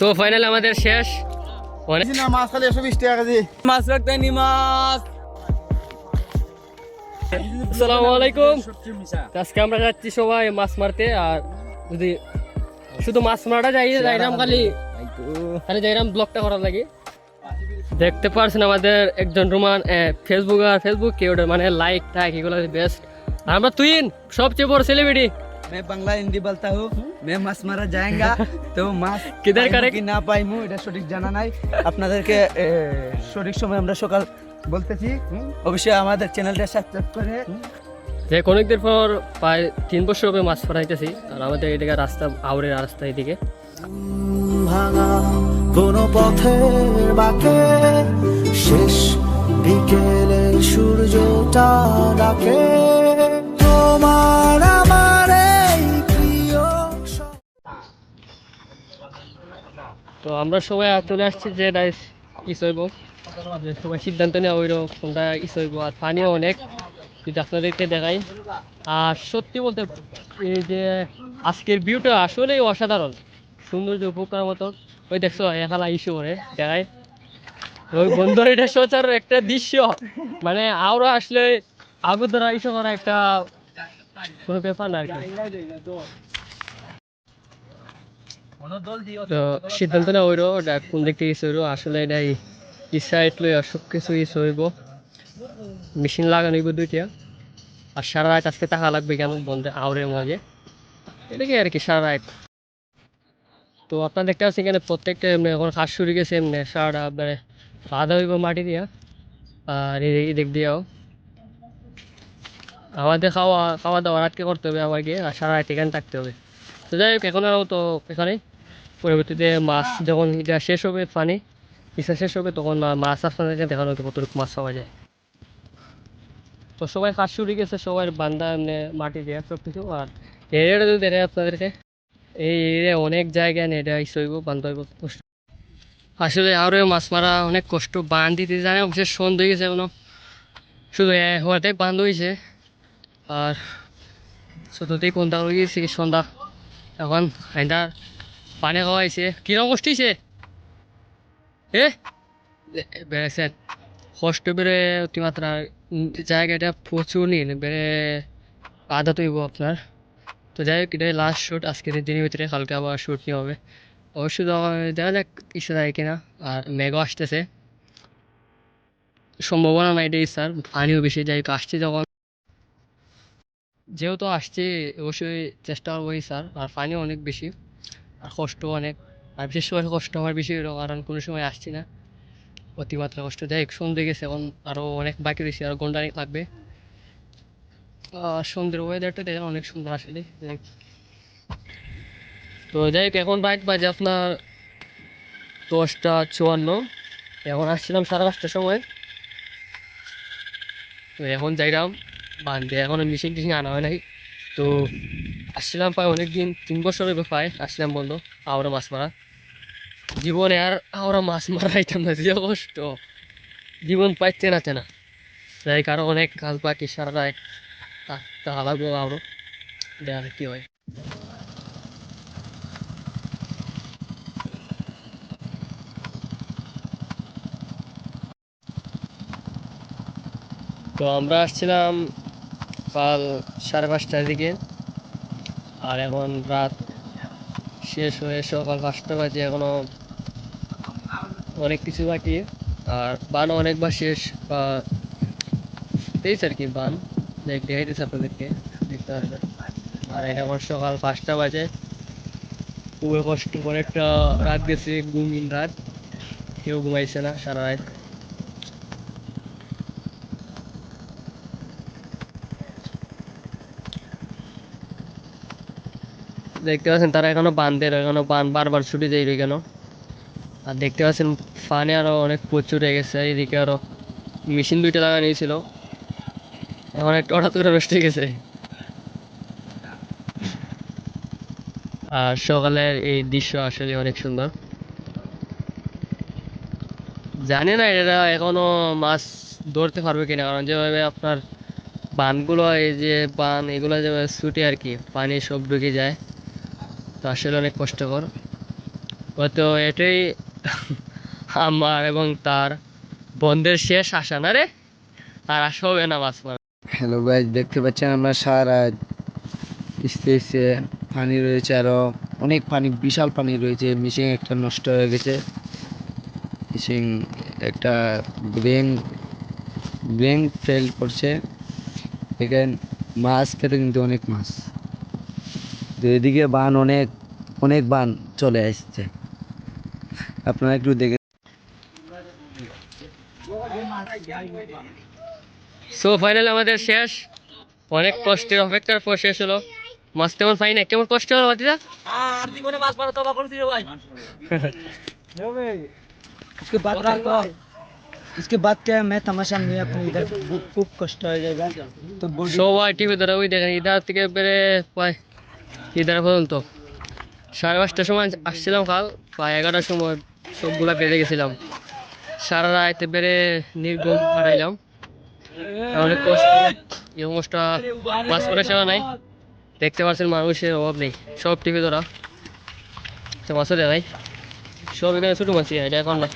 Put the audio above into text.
So final আমাদের শেষ। না মাছ খালি একশো বিশ টাকা কেজি। মাছ রাখতে নি মাছ। আসসালামু আলাইকুম। আজকে আমরা যাচ্ছি সবাই মাছ মারতে আর যদি শুধু মাছ মারাটা যাই যাইরাম খালি খালি যাইরাম ব্লগটা করার লাগে। দেখতে পারছেন আমাদের একজন রোমান ফেসবুক আর ফেসবুক কেউ মানে লাইক টাইক এগুলো বেস্ট। আমরা তুইন সবচেয়ে বড় সেলিব্রিটি मैं বাংলা হিন্দি বলতা हूँ मैं মাছ মারা जाएगा তো মাছ কিধার পাইমু correct? কি না পাইমু এটা সঠিক জানা নাই আপনাদেরকে এ, সঠিক সময় আমরা সকাল বলতেছি অবশ্যই আমাদের চ্যানেলটা সাবস্ক্রাইব করে যে অনেকদিন পর প্রায় তিন বছর হবে মাছ ফরাইতেছি আর আমাদের এদিকে রাস্তা আউরের রাস্তা এদিকে ভাঙা কোনো পথের বাঁকে শেষ বিকেলে সূর্যটা ডাকে তো আমরা সবাই চলে আসছি যে রাইস ইস হইব সবাই সিদ্ধান্ত নেওয়া হইল কোনটা ইস হইব আর পানিও অনেক, যদি আপনাদেরকে দেখাই। আর সত্যি বলতে এই যে আজকের ভিউটা আসলেই অসাধারণ। সৌন্দর্য উপভোগ করার মতো। ওই দেখছ এখালা ইস্যু করে দেখাই। ওই বন্ধুর এটা সোচার একটা দৃশ্য। মানে আরও আসলে আগোদরা ইস্যু করা একটা কোনো ব্যাপার না আর কি। তো সিদ্ধান্ত নেওয়া হইল ওটা কোন দিক থেকে হইল আসলে এটা ইসাইট লই সব কিছু ইস হইব মেশিন লাগানো হইব দুইটা। আর সারা রাত আজকে টাকা লাগবে কেন বন্ধে? আউরের মাঝে এটাকে আর কি সারা রাত? তো আপনার দেখতে পাচ্ছেন এখানে প্রত্যেকটা এমনি এখন কাজ শুরু গেছে এমনি সারাটা মানে বাঁধা হইব মাটি দিয়া। আর এই দিক দিয়েও। আমাদের খাওয়া খাওয়া দাওয়া রাতকে করতে হবে আমাকে আর সারা রাত এখানে থাকতে হবে। তো যাই হোক, এখন তো এখানে পরবর্তীতে মাছ যখন এটা শেষ হবে পানি ইচ্ছা শেষ হবে, তখন মাছ আপনাদেরকে দেখানো কতটুকু মাছ পাওয়া যায়। তো সবাই কাজ শুরু গেছে সবাই বান্দা এমনি মাটি দেওয়া সব কিছু আর এরিয়াটা যদি দেখায় আপনাদেরকে, এই এরিয়া অনেক জায়গায় নেই এটা ইস হইব বান্ধ কষ্ট। আসলে আরও মাছ মারা অনেক কষ্ট বান দিতে জানে অবশ্যই সন্ধ গেছে এখনও। শুধু হওয়াতে বান্ধ হয়েছে আর চতুর্থই কোনটা হয়ে গেছে, সন্ধ্যা। এখন আইনার পানি খাওয়াইছে কিরম কষ্ট এ বেড়েছেন কষ্ট বেড়ে অতিমাত্রা জায়গাটা প্রচুর নিন বেড়ে আদা তৈব আপনার তো যাই হোক এটাই লাস্ট শ্যুট আজকের দিনের ভিতরে কালকে আবার শ্যুট নিয়ে হবে। অবশ্যই দেখা যাক, ইচ্ছে থাকে কিনা। আর মেঘও আসতেছে। সম্ভাবনা নাই এটাই স্যার পানিও বেশি যাই আসছে যখন। যেহেতু আসছে অবশ্যই চেষ্টা করবোই স্যার আর পানিও অনেক বেশি আর কষ্ট অনেক। আর বিশেষ করে কষ্ট আমার বেশি হলো কারণ কোনো সময় আসছি না। অতিমাত্রা কষ্ট। যাই সন্ধ্যে গেছে, এখন আরও অনেক বাকি রয়েছে, আর ঘণ্টা অনেক লাগবে। সন্ধ্যের ওয়েদারটা দেখেন, অনেক সুন্দর আসলে। তো যাই হোক, এখন বাইক বাজে আপনার দশটা চুয়ান্ন। এখন আসছিলাম সাড়ে পাঁচটার সময়। তো এখন যাইলাম, বান্ধে এখনও মিশিং টিশিং আনা হয় নাই। তো আসছিলাম প্রায় অনেক দিন তিন বছর হবে প্রায় আসছিলাম বন্ধু আওরা মাছ মারা। জীবনে আর আওরা মাছ মারা আইতাম না, যে কষ্ট। জীবন পাইতে না তেনা যাই কারও অনেক কাল বাকি সারা রায়, তা লাগবো আরও। দেখা কি হয়। তো আমরা আসছিলাম কাল সাড়ে পাঁচটার দিকে। আর এখন রাত শেষ হয়ে সকাল পাঁচটা বাজে এখনও অনেক কিছু বাকি। আর বান অনেকবার শেষ, বা পেয়েছে আর কি বান। দেখ আপনাদেরকে, দেখতে পারবেন। আর এখন সকাল পাঁচটা বাজে। খুবই কষ্ট করে একটা রাত গেছে ঘুমিন রাত। কেউ ঘুমাইছে না সারা রাত। দেখতে পাচ্ছেন তারা এখনও বান্ধের এখনও বান বারবার ছুটে যায় কেন আর দেখতে পাচ্ছেন ফানে আরও অনেক প্রচুর হয়ে গেছে, এদিকে আরও মেশিন দুইটা লাগানো ছিল এখন একটু হঠাৎ করে বসতে গেছে আর সকালের এই দৃশ্য আসলে অনেক সুন্দর। জানি না এরা এখনও মাছ ধরতে পারবে কিনা, কারণ যেভাবে আপনার বানগুলো, এই যে বান, এগুলো যেভাবে ছুটে আর কি পানি সব ঢুকে যায়। তো আসলে অনেক কষ্টকর। হয়তো এটাই আমার এবং তার বন্ধের শেষ আশা, না রে? আর আশা হবে না মাছ মারা হ্যালো ভাই দেখতে পাচ্ছেন আমরা সারা স্টেজে পানি রয়েছে, আরও অনেক পানি, বিশাল পানি রয়েছে। মিশিং একটা নষ্ট হয়ে গেছে। মিশিং একটা ব্রেন ব্রেন ফেল করছে। এখানে মাছ খেতে কিন্তু অনেক মাছ। তো এদিকে বান অনেক অনেক বান চলে আসছে আপনারা একটু দেখে সো ফাইনাল আমাদের শেষ অনেক কষ্টের অপেক্ষার পর শেষ হলো মাছ তেমন পাই না কেমন কষ্ট হলো বাতিদা इसके बाद इसके बाद क्या है मैं तमाशा नहीं अपने इधर खूब कष्ट हो जाएगा तो बॉडी সবাই টিভি ধরে ওই দেখেন ইধার থেকে বেড়ে প্রায় ইধার পর্যন্ত। সাড়ে পাঁচটার সময় আসছিলাম কাল, প্রায় এগারোটার সময় সবগুলা বেড়ে গেছিলাম। সারা রাতে বেড়ে নির্গম হারাইলাম। অনেক কষ্ট এই কষ্টটা মাছ করে সেবা নাই। দেখতে পাচ্ছেন মানুষের অভাব নেই। সব টিভি ধরা। মাছও দেখাই সব এখানে ছোটো মাছই এটা এখন না।